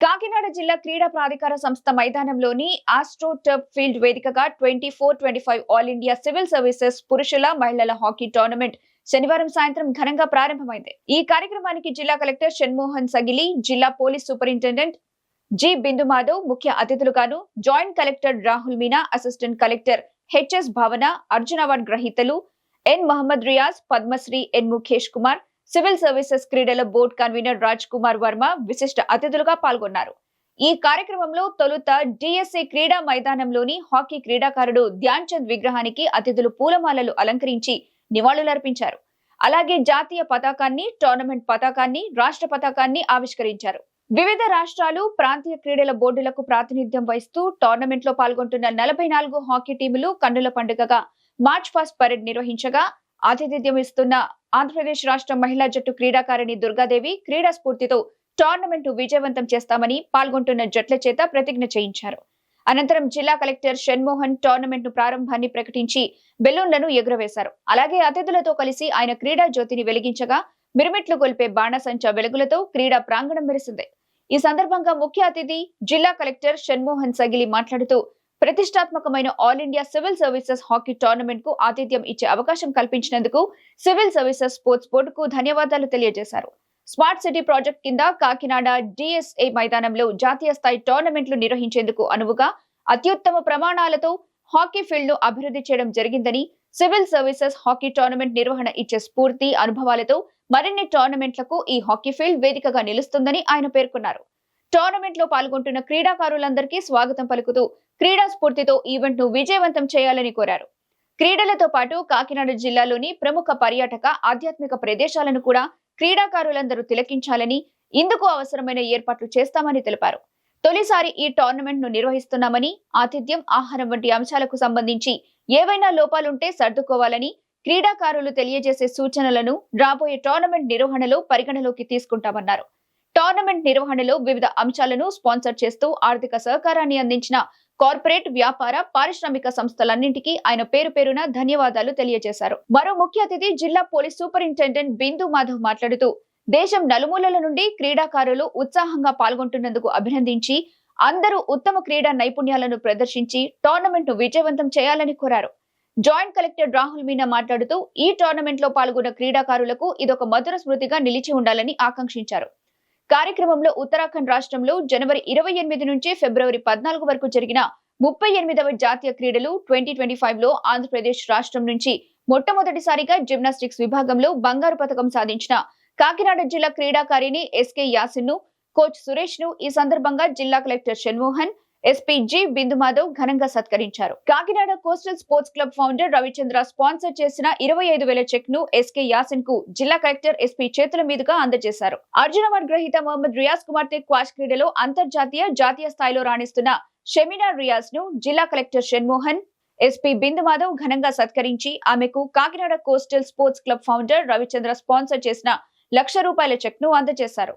కాకినాడ జిల్లా క్రీడా ప్రాధికార సంస్థ మైదానంలోని ఆస్ట్రో టర్ప్ ఫీల్డ్ వేదికగా twenty four twenty five all India civil services పురుషుల మహిళల హాకీ టోర్నమెంట్ శనివారం సాయంత్రం ఘనంగా ప్రారంభమైంది. ఈ కార్యక్రమానికి జిల్లా కలెక్టర్ షణ్మోహన్ సగిలి జిల్లా police superintendent G Bindu Madhav ముఖ్య అతిథులుగాను joint collector Rahul Meena assistant collector HS Bhavana Arjun award గ్రహీతలు N Mohammed Riyaz Padmashri N Mukesh Kumar civil services క్రీడల బోర్డు కన్వీనర్ రాజ్ కుమార్ వర్మ విశిష్ట అతిథులుగా పాల్గొన్నారు. ఈ కార్యక్రమంలో తొలుత డిఎస్ఏ క్రీడా మైదానంలోని హాకీ క్రీడాకారుడు ధ్యాన్ చంద్ విగ్రహానికి అతిథులు పూలమాలలు అలంకరించి నివాళులర్పించారు. అలాగే జాతీయ పతాకాన్ని టోర్నమెంట్ పతాకాన్ని రాష్ట్ర పతాకాన్ని ఆవిష్కరించారు. వివిధ రాష్ట్రాలు ప్రాంతీయ క్రీడల బోర్డులకు ప్రాతినిధ్యం వహిస్తూ టోర్నమెంట్లో పాల్గొంటున్న నలభై నాలుగు హాకీ టీములు కన్నుల పండుగగా మార్చ్ ఫస్ట్ పరేడ్ నిర్వహించగా ఆతిథ్యం ఇస్తున్న ఆంధ్రప్రదేశ్ రాష్ట్ర మహిళా జట్టు క్రీడాకారిణి దుర్గాదేవి క్రీడా స్ఫూర్తితో టోర్నమెంట్ విజయవంతం చేస్తామని పాల్గొంటున్న జట్ల చేత ప్రతిజ్ఞ చేయించారు. అనంతరం జిల్లా కలెక్టర్ షణ్మోహన్ టోర్నమెంట్ను ప్రారంభాన్ని ప్రకటించి బెలూన్లను ఎగురవేశారు. అలాగే అతిథులతో కలిసి ఆయన క్రీడా జ్యోతిని వెలిగించగా మిరుమిట్లు గొల్పే బాణసంచా వెలుగులతో క్రీడా ప్రాంగణం మెరిసింది. ఈ సందర్భంగా ముఖ్య అతిథి జిల్లా కలెక్టర్ షణ్మోహన్ సగిలి మాట్లాడుతూ ప్రతిష్టాత్మకమైన all India civil services hockey టోర్నమెంట్కు ఆతిథ్యం ఇచ్చే అవకాశం కల్పించినందుకు సివిల్ సర్వీసెస్ స్పోర్ట్స్ బోర్డుకు ధన్యవాదాలు తెలియజేశారు. స్మార్ట్ సిటీ ప్రాజెక్ట్ కింద కాకినాడ డిఎస్ఏ మైదానంలో జాతీయ స్థాయి టోర్నమెంట్లు నిర్వహించేందుకు అనువుగా అత్యుత్తమ ప్రమాణాలతో హాకీ ఫీల్డ్ను అభివృద్ధి చేయడం జరిగిందని సివిల్ సర్వీసెస్ హాకీ టోర్నమెంట్ నిర్వహణ ఇచ్చే స్ఫూర్తి అనుభవాలతో మరిన్ని టోర్నమెంట్లకు ఈ హాకీ ఫీల్డ్ వేదికగా నిలుస్తుందని ఆయన పేర్కొన్నారు. టోర్నమెంట్లో పాల్గొంటున్న క్రీడాకారులందరికీ స్వాగతం పలుకుతూ క్రీడా స్ఫూర్తితో ఈవెంట్ను విజయవంతం చేయాలని కోరారు. క్రీడలతో పాటు కాకినాడ జిల్లాలోని ప్రముఖ పర్యాటక ఆధ్యాత్మిక ప్రదేశాలను కూడా క్రీడాకారులందరూ తిలకించాలని ఇందుకు అవసరమైన ఏర్పాట్లు చేస్తామని తెలిపారు. తొలిసారి ఈ టోర్నమెంట్ను నిర్వహిస్తున్నామని ఆతిథ్యం ఆహారం వంటి అంశాలకు సంబంధించి ఏవైనా లోపాలుంటే సర్దుకోవాలని క్రీడాకారులు తెలియజేసే సూచనలను రాబోయే టోర్నమెంట్ నిర్వహణలో పరిగణలోకి తీసుకుంటామన్నారు. టోర్నమెంట్ నిర్వహణలో వివిధ అంశాలను స్పాన్సర్ చేస్తూ ఆర్థిక సహకారాన్ని అందించిన కార్పొరేట్ వ్యాపార పారిశ్రామిక సంస్థలన్నింటికీ ఆయన పేరు పేరున ధన్యవాదాలు తెలియజేశారు. మరో ముఖ్య అతిథి జిల్లా పోలీస్ సూపరింటెండెంట్ బిందు మాధవ్ మాట్లాడుతూ దేశం నలుమూలల నుండి క్రీడాకారులు ఉత్సాహంగా పాల్గొంటున్నందుకు అభినందించి అందరూ ఉత్తమ క్రీడా నైపుణ్యాలను ప్రదర్శించి టోర్నమెంట్ను విజయవంతం చేయాలని కోరారు. జాయింట్ కలెక్టర్ రాహుల్ మీనా మాట్లాడుతూ ఈ టోర్నమెంట్లో పాల్గొన్న క్రీడాకారులకు ఇదొక మధుర స్మృతిగా నిలిచి ఉండాలని ఆకాంక్షించారు. కార్యక్రమంలో ఉత్తరాఖండ్ రాష్ట్రంలో జనవరి ఇరవై ఎనిమిది నుంచి ఫిబ్రవరి పద్నాలుగు వరకు జరిగిన ముప్పై ఎనిమిదవ జాతీయ క్రీడలు ట్వంటీ ట్వంటీ ఫైవ్లో ఆంధ్రప్రదేశ్ రాష్ట్రం నుంచి మొట్టమొదటిసారిగా జిమ్నాస్టిక్స్ విభాగంలో బంగారు పథకం సాధించిన కాకినాడ జిల్లా క్రీడాకారిణి ఎస్కే యాసిన్ను కోచ్ సురేష్ను ఈ సందర్భంగా జిల్లా collector Shanmohan SP G Bindu Madhav ఘనంగా సత్కరించారు. Kakinada coastal sports club founder Ravichandra sponsor చేసిన ఇరవై ఐదు వేల చెక్ను ఎస్కే యాసిన్కు జిల్లా కలెక్టర్ ఎస్పీ చేతుల మీదుగా అందజేశారు. అర్జున గ్రహీత మహమ్మద్ రియాజ్ కుమార్తె క్వాష్ క్రీడలో అంతర్జాతీయ జాతీయ స్థాయిలో రాణిస్తున్న షెమినా రియాజ్ను జిల్లా కలెక్టర్ షణ్మోహన్ ఎస్పీ బిందు మాధవ్ ఘనంగా సత్కరించి ఆమెకు Kakinada coastal sports club founder Ravichandra sponsor చేసిన లక్ష రూపాయల చెక్ను అందజేశారు.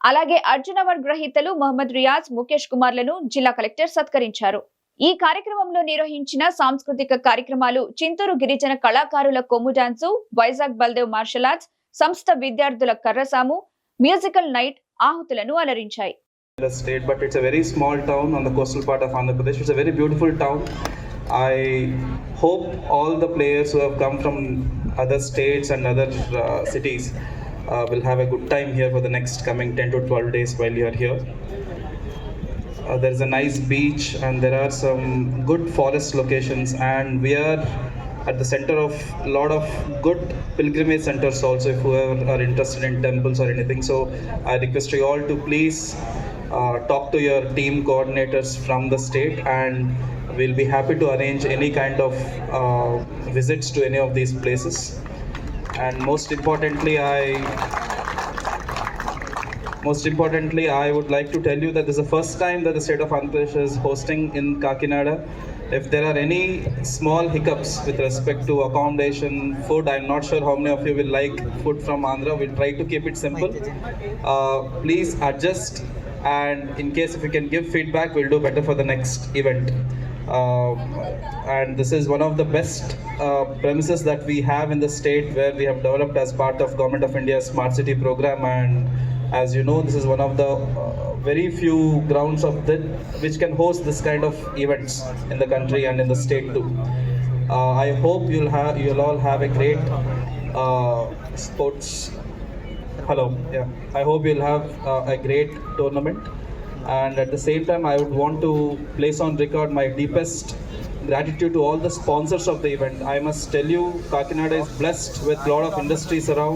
అలాగే అర్జున్ అవార్డు గ్రహీతలు మహమ్మద్ రియాజ్ ముఖేష్ కుమార్లను జిల్లా కలెక్టర్ సత్కరించారు ఈ కార్యక్రమంలో నిర్వహించిన సాంస్కృతిక కార్యక్రమాలు చింతూరు గిరిజన కళాకారుల కొమ్ము dance Vizag Baldev martial arts సంస్థ విద్యార్థుల కర్రసాము మ్యూజికల్ నైట్ ఆహుతులను అలరించాయి the state, but it's a very small town on the coastal part of Andhra Pradesh. It's a very beautiful town. I hope all the players who have come from other states and other uh, cities uh, will have a good time here for the next coming 10 to 12 days while you are here. Uh, there is a nice beach and there are some good forest locations and we are at the center of a lot of good pilgrimage centers also if whoever are interested in temples or anything so i request you all to please uh, talk to your team coordinators from the state and we'll be happy to arrange any kind of uh, visits to any of these places and most importantly i most importantly, I would like to tell you that this is the first time that the state of Andhra Pradesh is hosting in Kakinada. If there are any small hiccups with respect to accommodation, food, I'm not sure how many of you will like food from Andhra. We'll try to keep it simple. Uh, please adjust, and in case if you can give feedback, we'll do better for the next event. Uh, and this is one of the best uh, premises that we have in the state where we have developed as part of government of india's smart city program and as you know this is one of the uh, very few grounds of that which can host this kind of events in the country and in the state too. Uh, I hope you'll have you'll all have a great uh, sports. Hello, yeah. I hope you'll have uh, a great tournament, and at the same time, I would want to place on record my deepest gratitude to all the sponsors of the event. I must tell you, Kakinada is blessed with a lot of industries around